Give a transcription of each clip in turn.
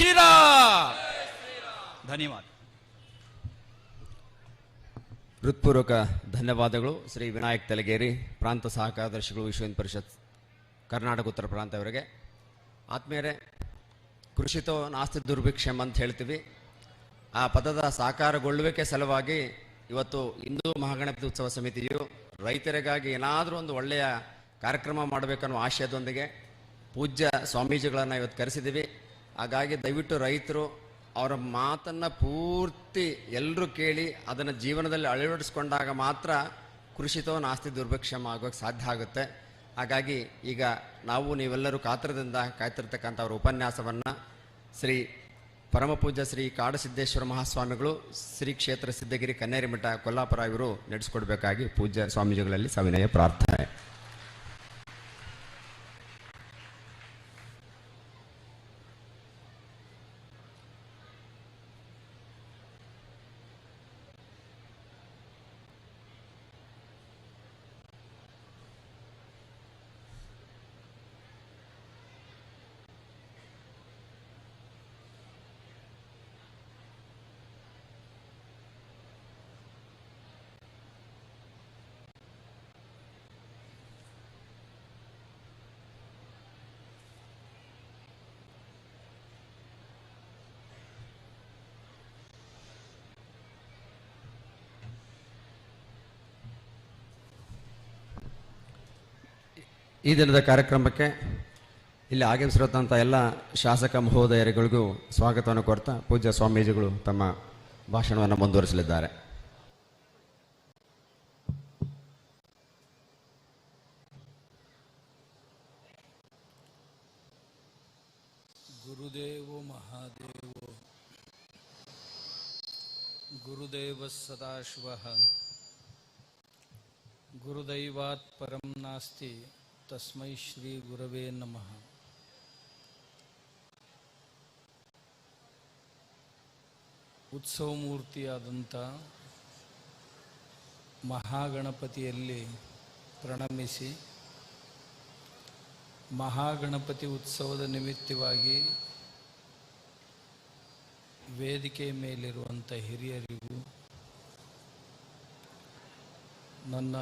ಶ್ರೀರಾಮ್. ಧನ್ಯವಾದ. ಹೃತ್ಪೂರ್ವಕ ಧನ್ಯವಾದಗಳು. ಶ್ರೀ ವಿನಾಯಕ್ ತಲಗೇರಿ, ಪ್ರಾಂತ ಸಹಕಾರದರ್ಶಿಗಳು ವಿಶ್ವ ಹಿಂದ್ ಪರಿಷತ್, ಕರ್ನಾಟಕ ಉತ್ತರ ಪ್ರಾಂತ ಅವರಿಗೆ. ಆತ್ಮೀಯರೇ, ಕೃಷಿತೋ ನಾಸ್ತಿ ದುರ್ಭಿಕ್ಷೆಂ ಅಂತ ಹೇಳ್ತೀವಿ. ಆ ಪದದ ಸಾಕಾರಗೊಳ್ಳುವಿಕೆ ಸಲುವಾಗಿ ಇವತ್ತು ಹಿಂದೂ ಮಹಾಗಣಪತಿ ಉತ್ಸವ ಸಮಿತಿಯು ರೈತರಿಗಾಗಿ ಏನಾದರೂ ಒಂದು ಒಳ್ಳೆಯ ಕಾರ್ಯಕ್ರಮ ಮಾಡಬೇಕನ್ನೋ ಆಶಯದೊಂದಿಗೆ ಪೂಜ್ಯ ಸ್ವಾಮೀಜಿಗಳನ್ನು ಇವತ್ತು ಕರೆಸಿದ್ದೀವಿ. ಹಾಗಾಗಿ ದಯವಿಟ್ಟು ರೈತರು ಅವರ ಮಾತನ್ನು ಪೂರ್ತಿ ಎಲ್ಲರೂ ಕೇಳಿ ಅದನ್ನು ಜೀವನದಲ್ಲಿ ಅಳವಡಿಸ್ಕೊಂಡಾಗ ಮಾತ್ರ ಕೃಷಿತೋ ನಾಸ್ತಿ ದುರ್ಭಿಕ್ಷಮ ಆಗೋಕ್ಕೆ ಸಾಧ್ಯ ಆಗುತ್ತೆ. ಹಾಗಾಗಿ ಈಗ ನಾವು ನೀವೆಲ್ಲರೂ ಕಾತ್ರದಿಂದ ಕಾಯ್ತಿರ್ತಕ್ಕಂಥ ಅವರ ಉಪನ್ಯಾಸವನ್ನು ಶ್ರೀ ಪರಮಪೂಜ್ಯ ಶ್ರೀ ಕಾಡಸಿದ್ದೇಶ್ವರ ಮಹಾಸ್ವಾಮಿಗಳು ಶ್ರೀ ಕ್ಷೇತ್ರ ಸಿದ್ಧಗಿರಿ ಕನ್ನೇರಿಮಠ ಕೊಲ್ಲಾಪುರ ಇವರು ನಡೆಸಿಕೊಡ್ಬೇಕಾಗಿ ಪೂಜ್ಯ ಸ್ವಾಮೀಜಿಗಳಲ್ಲಿ ಸವಿನಯ ಪ್ರಾರ್ಥನೆ. ಈ ದಿನದ ಕಾರ್ಯಕ್ರಮಕ್ಕೆ ಇಲ್ಲಿ ಆಗಮಿಸಿರುವಂಥ ಎಲ್ಲ ಶಾಸಕ ಮಹೋದಯರಿಗಳಿಗೂ ಸ್ವಾಗತವನ್ನು ಕೊಡ್ತಾ ಪೂಜ್ಯ ಸ್ವಾಮೀಜಿಗಳು ತಮ್ಮ ಭಾಷಣವನ್ನು ಮುಂದುವರಿಸಲಿದ್ದಾರೆ. ಗುರುದೇವೋ ಮಹಾದೇವೋ, ಗುರುದೇವ ಸದಾಶಿವ, ಗುರುದೈವಾತ್ ಪರಂ ನಾಸ್ತಿ ತಸ್ಮೈ ಶ್ರೀ ಗುರವೇ ನಮಃ ಉತ್ಸವ ಮೂರ್ತಿಯಾದಂಥ ಮಹಾಗಣಪತಿಯಲ್ಲಿ ಪ್ರಣಮಿಸಿ, ಮಹಾಗಣಪತಿ ಉತ್ಸವದ ನಿಮಿತ್ತವಾಗಿ ವೇದಿಕೆ ಮೇಲಿರುವಂಥ ಹಿರಿಯರಿಗೂ ನನ್ನ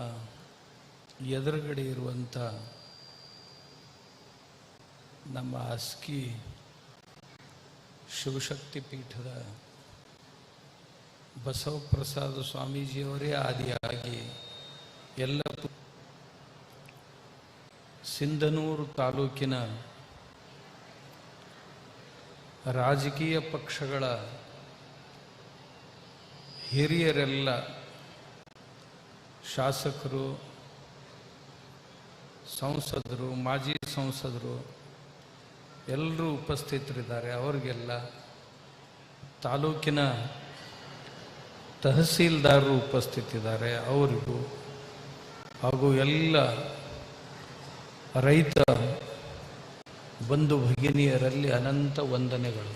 ಎದುರುಗಡೆ ಇರುವಂಥ ನಮ್ಮ ಅಸ್ಕಿ ಶಿವಶಕ್ತಿ ಪೀಠದ ಬಸವಪ್ರಸಾದ ಸ್ವಾಮೀಜಿಯವರೇ ಆದಿಯಾಗಿ ಎಲ್ಲ ಸಿಂಧನೂರು ತಾಲೂಕಿನ ರಾಜಕೀಯ ಪಕ್ಷಗಳ ಹಿರಿಯರೆಲ್ಲ ಶಾಸಕರು ಸಂಸದರು, ಮಾಜಿ ಸಂಸದರು ಎಲ್ಲರೂ ಉಪಸ್ಥಿತರಿದ್ದಾರೆ, ಅವರಿಗೆಲ್ಲ ತಾಲೂಕಿನ ತಹಸೀಲ್ದಾರರು ಉಪಸ್ಥಿತಿದ್ದಾರೆ, ಅವರಿಗೂ ಹಾಗೂ ಎಲ್ಲ ರೈತ ಬಂಧು ಭಗಿನಿಯರಲ್ಲಿ ಅನಂತ ವಂದನೆಗಳು.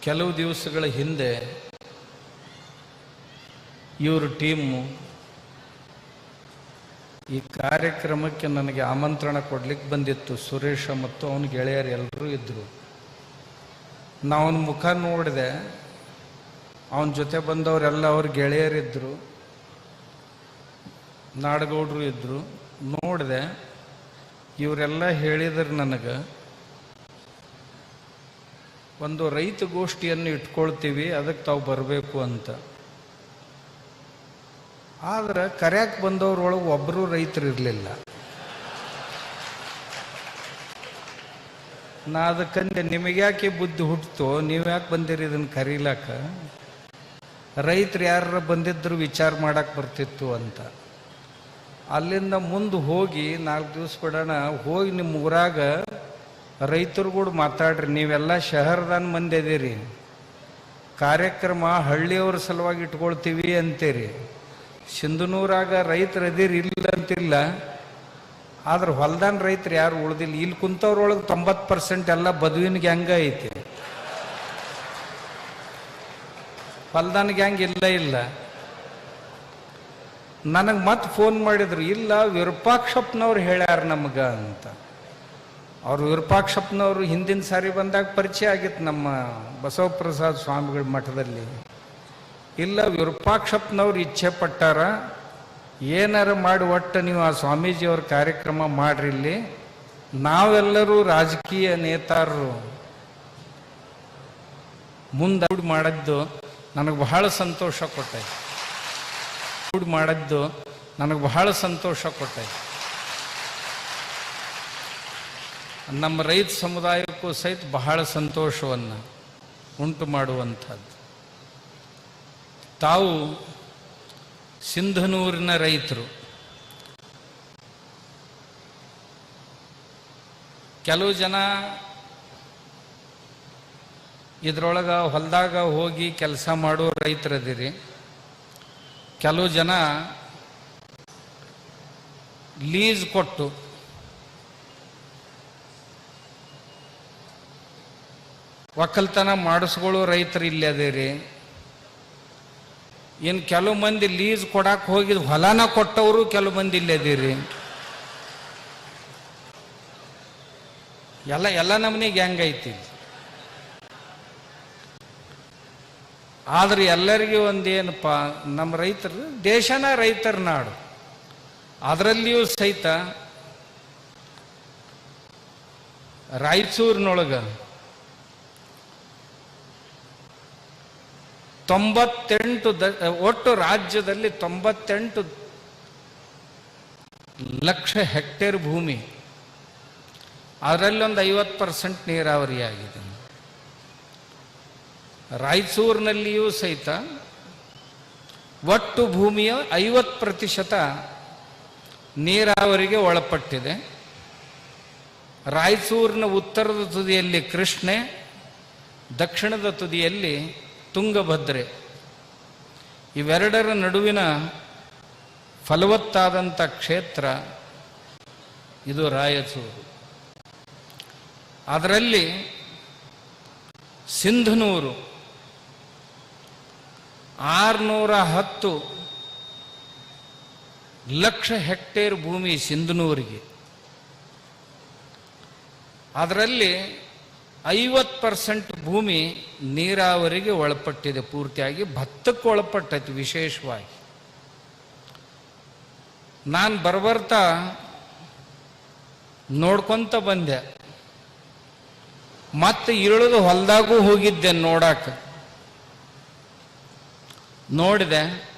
ಕೆಲವು ದಿವಸಗಳ ಹಿಂದೆ ಇವರು ಟೀಮು ಈ ಕಾರ್ಯಕ್ರಮಕ್ಕೆ ನನಗೆ ಆಮಂತ್ರಣ ಕೊಡ್ಲಿಕ್ಕೆ ಬಂದಿತ್ತು. ಸುರೇಶ ಮತ್ತು ಅವನ ಗೆಳೆಯರು ಎಲ್ಲರೂ ಇದ್ದರು ನಾ ಅವನ ಮುಖ ನೋಡಿದೆ. ಅವನ ಜೊತೆ ಬಂದವರೆಲ್ಲ ಅವ್ರ ಗೆಳೆಯರಿದ್ದರು ನಾಡಗೌಡರು ಇದ್ದರು ನೋಡಿದೆ. ಇವರೆಲ್ಲ ಹೇಳಿದ್ರು ನನಗೆ. ಒಂದು ರೈತ ಗೋಷ್ಠಿಯನ್ನು ಇಟ್ಕೊಳ್ತೀವಿ, ಅದಕ್ಕೆ ತಾವು ಬರಬೇಕು ಅಂತ. ಆದ್ರೆ ಕರ್ಯಾಕ್ ಬಂದವ್ರೊಳಗೆ ಒಬ್ಬರು ರೈತರು ಇರಲಿಲ್ಲ. ನಾ ಅದಕ್ಕಂದೆ ನಿಮಗ್ಯಾಕೆ ಬುದ್ಧಿ ಹುಟ್ಟಿತು ನೀವು ಯಾಕೆ ಬಂದಿರಿ ಇದನ್ನು ಕರೀಲಾಕ? ರೈತರು ಯಾರ ಬಂದಿದ್ರು ವಿಚಾರ ಮಾಡಕ್ಕೆ ಬರ್ತಿತ್ತು ಅಂತ. ಅಲ್ಲಿಂದ ಮುಂದೆ ಹೋಗಿ ನಾಲ್ಕು ದಿವಸ ಬಿಡೋಣ, ಹೋಗಿ ನಿಮ್ಮ ಊರಾಗ ರೈತರು ಕೂಡ ಮಾತಾಡ್ರಿ, ನೀವೆಲ್ಲ ಶಹರದಾನ ಮಂದಿ ಅದೀರಿ. ಕಾರ್ಯಕ್ರಮ ಹಳ್ಳಿಯವ್ರ ಸಲುವಾಗಿ ಇಟ್ಕೊಳ್ತೀವಿ ಅಂತೀರಿ. ಸಿಂಧನೂರಾಗ ರೈತರು ಅದೀರಿ ಇಲ್ಲ ಅಂತಿಲ್ಲ ಆದ್ರೆ ಹೊಲ್ದಾನ ರೈತರು ಯಾರು ಉಳ್ದಿಲ್ಲ. ಇಲ್ಲಿ ಕುಂತವ್ರೊಳಗೆ ತೊಂಬತ್ತು ಪರ್ಸೆಂಟ್ ಎಲ್ಲ ಬದುವಿನ ಗ್ಯಾಂಗ ಐತಿ? ಹೊಲ್ದಾನ ಗ್ಯಾಂಗ್ ಇಲ್ಲ ಇಲ್ಲ. ನನಗೆ ಮತ್ತೆ ಫೋನ್ ಮಾಡಿದ್ರು, ಇಲ್ಲ ವಿರೂಪಾಕ್ಷಪ್ಪನವ್ರು ಹೇಳ್ಯಾರ ನಮ್ಗ ಅಂತ. ಅವ್ರು ವಿರೂಪಾಕ್ಷಪ್ಪನವರು ಹಿಂದಿನ ಸಾರಿ ಬಂದಾಗ ಪರಿಚಯ ಆಗಿತ್ತು ನಮ್ಮ ಬಸವಪ್ರಸಾದ್ ಸ್ವಾಮಿಗಳ ಮಠದಲ್ಲಿ. ಇಲ್ಲ ವಿರೂಪಾಕ್ಷಪ್ಪನವ್ರು ಇಚ್ಛೆ ಪಟ್ಟಾರ, ಏನಾರ ಮಾಡಿ ಒಟ್ಟು ನೀವು ಆ ಸ್ವಾಮೀಜಿಯವ್ರ ಕಾರ್ಯಕ್ರಮ ಮಾಡ್ರಿ ಇಲ್ಲಿ ನಾವೆಲ್ಲರೂ ರಾಜಕೀಯ ನೇತಾರರು. ಮುಂದೆ ಕೂಡಿ ಮಾಡಿದ್ದು ನನಗೆ ಬಹಳ ಸಂತೋಷ ಕೊಟ್ಟೈತೆ. ಕೂಡಿ ಮಾಡದ್ದು ನನಗೆ ಬಹಳ ಸಂತೋಷ ಕೊಟ್ಟೈತೆ. ನಮ್ಮ ರೈತ ಸಮುದಾಯಕ್ಕೂ ಸಹಿತ ಬಹಳ ಸಂತೋಷವನ್ನು ಉಂಟು ಮಾಡುವಂಥದ್ದು. ತಾವು ಸಿಂಧನೂರಿನ ರೈತರು. ಕೆಲವು ಜನ ಇದರೊಳಗೆ ಹೊಲದಾಗ ಹೋಗಿ ಕೆಲಸ ಮಾಡೋ ರೈತರದಿರಿ. ಕೆಲವು ಜನ ಲೀಸ್ ಕೊಟ್ಟು ಒಕ್ಕಲ್ತನ ಮಾಡಿಸ್ಕೊಳ್ಳೋ ರೈತರು ಇಲ್ಲಿ ಅದೇರಿ ಇನ್ನು ಕೆಲವು ಮಂದಿ ಲೀಸ್ ಕೊಡಕ್ಕೆ ಹೋಗಿದ್ದು ಹೊಲನ ಕೊಟ್ಟವರು ಕೆಲವು ಮಂದಿ ಇಲ್ಲಿ ಎಲ್ಲ ಎಲ್ಲ ನಮ್ಮನಿಗೆ ಹೆಂಗೈತಿ ಆದ್ರೆ ಎಲ್ಲರಿಗೂ ಒಂದೇನಪ್ಪ ನಮ್ಮ ರೈತರು, ದೇಶನ ರೈತರ ನಾಡು. ಅದರಲ್ಲಿಯೂ ಸಹಿತ ರಾಯಚೂರಿನೊಳಗ ತೊಂಬತ್ತೆಂಟು ದ ಒಟ್ಟು ರಾಜ್ಯದಲ್ಲಿ ತೊಂಬತ್ತೆಂಟು ಲಕ್ಷ ಹೆಕ್ಟೇರ್ ಭೂಮಿ. ಅದರಲ್ಲೊಂದು ಐವತ್ತು ಪರ್ಸೆಂಟ್ ನೀರಾವರಿ ಆಗಿದೆ. ರಾಯಚೂರಿನಲ್ಲಿಯೂ ಸಹಿತ ಒಟ್ಟು ಭೂಮಿಯ ಐವತ್ತು ಪ್ರತಿಶತ ನೀರಾವರಿಗೆ ಒಳಪಟ್ಟಿದೆ. ರಾಯಚೂರಿನ ಉತ್ತರದ ತುದಿಯಲ್ಲಿ ಕೃಷ್ಣೆ, ದಕ್ಷಿಣದ ತುದಿಯಲ್ಲಿ ತುಂಗಭದ್ರೆ. ಇವೆರಡರ ನಡುವಿನ ಫಲವತ್ತಾದಂಥ ಕ್ಷೇತ್ರ ಇದು ರಾಯಚೂರು. ಅದರಲ್ಲಿ ಸಿಂಧನೂರು ಆರುನೂರ ಹತ್ತು ಲಕ್ಷ ಹೆಕ್ಟೇರ್ ಭೂಮಿ ಸಿಂಧನೂರಿಗೆ. ಅದರಲ್ಲಿ ಐವತ್ತು ಪರ್ಸೆಂಟ್ ಭೂಮಿ ನೀರಾವರಿಗೆ ಒಳಪಟ್ಟಿದೆ, ಪೂರ್ತಿಯಾಗಿ ಭತ್ತಕ್ಕೆ ಒಳಪಟ್ಟೈತಿ ವಿಶೇಷವಾಗಿ. ನಾನು ಬರ್ಬರ್ತಾ ನೋಡ್ಕೊಂತ ಬಂದೆ. ಮತ್ತೆ ಇಳಿದು ಹೊಲದಾಗೂ ಹೋಗಿದ್ದೆ ನೋಡಾಕ. ನೋಡಿದೆ,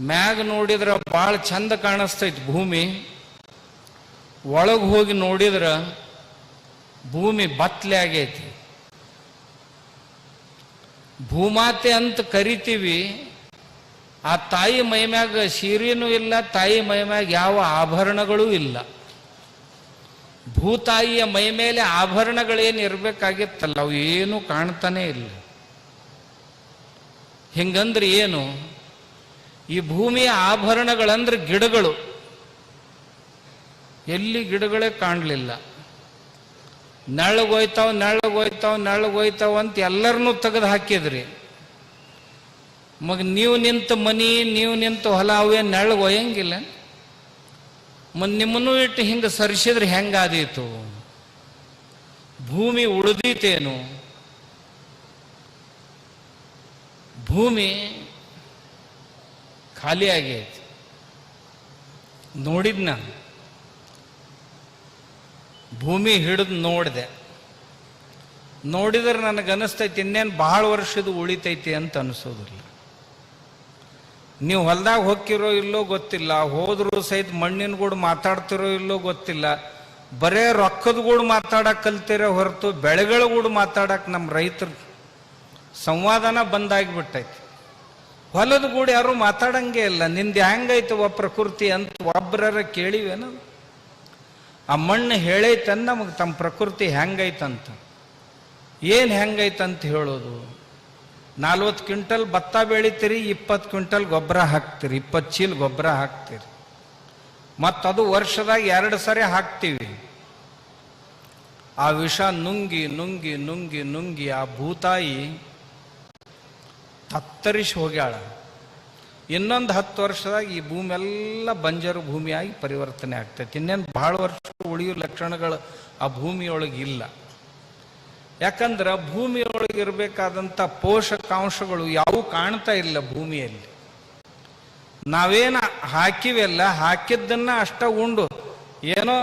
ಮ್ಯಾಗ ನೋಡಿದ್ರೆ ಭಾಳ ಚಂದ ಕಾಣಿಸ್ತೈತಿ ಭೂಮಿ. ಒಳಗೆ ಹೋಗಿ ನೋಡಿದ್ರೆ ಭೂಮಿ ಬತ್ಲೆ ಆಗೈತಿ. ಭೂಮಾತೆ ಅಂತ ಕರಿತೀವಿ, ಆ ತಾಯಿ ಮೈಮ್ಯಾಗ ಸೀರೆನೂ ಇಲ್ಲ, ತಾಯಿ ಮೈಮ್ಯಾಗ ಯಾವ ಆಭರಣಗಳೂ ಇಲ್ಲ. ಭೂತಾಯಿಯ ಮೈ ಮೇಲೆ ಆಭರಣಗಳೇನು ಇರಬೇಕಾಗಿತ್ತಲ್ಲ, ಅವು ಏನೂ ಕಾಣ್ತಾನೆ ಇಲ್ಲ. ಹಿಂಗಂದ್ರೆ ಏನು, ಈ ಭೂಮಿಯ ಆಭರಣಗಳಂದ್ರೆ ಗಿಡಗಳು. ಎಲ್ಲಿ ಗಿಡಗಳೇ ಕಾಣಲಿಲ್ಲ. ನೆಳ್ಳಗೋಯ್ತಾವ್ ನೆಳ್ಳಗೋಯ್ತಾವ್ ನೆಳ್ಳಗೋಯ್ತಾವ್ ಅಂತ ಎಲ್ಲರನ್ನೂ ತೆಗೆದು ಹಾಕಿದ್ರಿ. ಮಗ ನೀವು ನಿಂತ ಮನಿ, ನೀವು ನಿಂತ ಹೊಲ ನೆಳ್ಳಗೆ ಒಯ್ಯಂಗಿಲ್ಲ ಮತ್ತು ನಿಮ್ಮನ್ನು ಇಟ್ಟು ಹಿಂಗೆ ಸರಿಸಿದ್ರೆ ಹೆಂಗಾದೀತು ಭೂಮಿ ಉಳಿದೀತೇನು? ಭೂಮಿ ಖಾಲಿ ಆಗೈತಿ ನೋಡಿದ್ನ? ಭೂಮಿ ಹಿಡಿದು ನೋಡಿದೆ. ನೋಡಿದ್ರೆ ನನಗೆ ಅನಿಸ್ತೈತಿ, ಇನ್ನೇನು ಭಾಳ ವರ್ಷದ ಉಳಿತೈತಿ ಅಂತ ಅನಿಸೋದಿಲ್ಲ. ನೀವು ಹೊಲ್ದಾಗ ಹೊಕ್ಕಿರೋ ಇಲ್ಲೋ ಗೊತ್ತಿಲ್ಲ, ಹೋದ್ರು ಸಹಿತ ಮಣ್ಣಿನ ಗೂಡು ಮಾತಾಡ್ತಿರೋ ಇಲ್ಲೋ ಗೊತ್ತಿಲ್ಲ. ಬರೇ ರೊಕ್ಕದ ಗೂಡು ಮಾತಾಡಕ್ಕೆ ಕಲ್ತಿರೋ ಹೊರತು ಬೆಳೆಗಳ ಗೂಡು ಮಾತಾಡಕ್ ನಮ್ಮ ರೈತರು ಸಂವಾದನ ಬಂದಾಗಿಬಿಟ್ಟೈತಿ. ಹೊಲದ ಗೂಡು ಯಾರು ಮಾತಾಡಂಗೆ ಇಲ್ಲ, ನಿಂದು ಒಬ್ಬ ಪ್ರಕೃತಿ ಅಂತ ಒಬ್ಬರ ಕೇಳಿವೇನ ಆ ಮಣ್ಣು ಹೇಳೈತನ್ ನಮಗೆ ತಮ್ಮ ಪ್ರಕೃತಿ ಹೆಂಗೈತಂತ. ಏನು ಹೆಂಗೈತಂತ ಹೇಳೋದು? ನಲ್ವತ್ತು ಕ್ವಿಂಟಲ್ ಭತ್ತ ಬೆಳಿತೀರಿ, ಇಪ್ಪತ್ತು ಕ್ವಿಂಟಲ್ ಗೊಬ್ಬರ ಹಾಕ್ತೀರಿ, ಇಪ್ಪತ್ತು ಚೀಲ ಗೊಬ್ಬರ ಹಾಕ್ತೀರಿ. ಮತ್ತದು ವರ್ಷದಾಗ ಎರಡು ಸರಿ ಹಾಕ್ತೀವಿ. ಆ ವಿಷ ನುಂಗಿ ನುಂಗಿ ನುಂಗಿ ನುಂಗಿ ಆ ಭೂತಾಯಿ ತತ್ತರಿಸಿ ಹೋಗ್ಯಾಳ. ಇನ್ನೊಂದು ಹತ್ತು ವರ್ಷದಾಗ ಈ ಭೂಮಿ ಎಲ್ಲ ಬಂಜರು ಭೂಮಿಯಾಗಿ ಪರಿವರ್ತನೆ ಆಗ್ತೈತಿ. ಇನ್ನೇನು ಭಾಳ ವರ್ಷ ಉಳಿಯೋ ಲಕ್ಷಣಗಳು ಆ ಭೂಮಿಯೊಳಗೆ ಇಲ್ಲ. ಯಾಕಂದ್ರೆ ಭೂಮಿಯೊಳಗೆ ಇರಬೇಕಾದಂಥ ಪೋಷಕಾಂಶಗಳು ಯಾವೂ ಕಾಣ್ತಾ ಇಲ್ಲ ಭೂಮಿಯಲ್ಲಿ. ನಾವೇನು ಹಾಕಿವೆಲ್ಲ ಹಾಕಿದ್ದನ್ನ ಅಷ್ಟ ಉಂಡು. ಏನೋ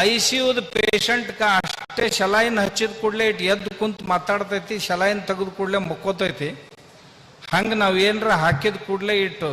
ಐ ಸಿ ಯುದ ಪೇಷಂಟ್ಗೆ ಅಷ್ಟೇ ಶಲಾಯಿನ್ ಹಚ್ಚಿದ ಕೂಡಲೇ ಇಟ್ಟು ಎದ್ದು ಕುಂತು ಮಾತಾಡ್ತೈತಿ ಶಲಾಯಿನ್ ತೆಗೆದು ಕೂಡಲೇ ಮುಕ್ಕೋತೈತಿ. ಹಂಗೆ ನಾವು ಏನರ ಹಾಕಿದ ಕೂಡಲೇ ಇಟ್ಟು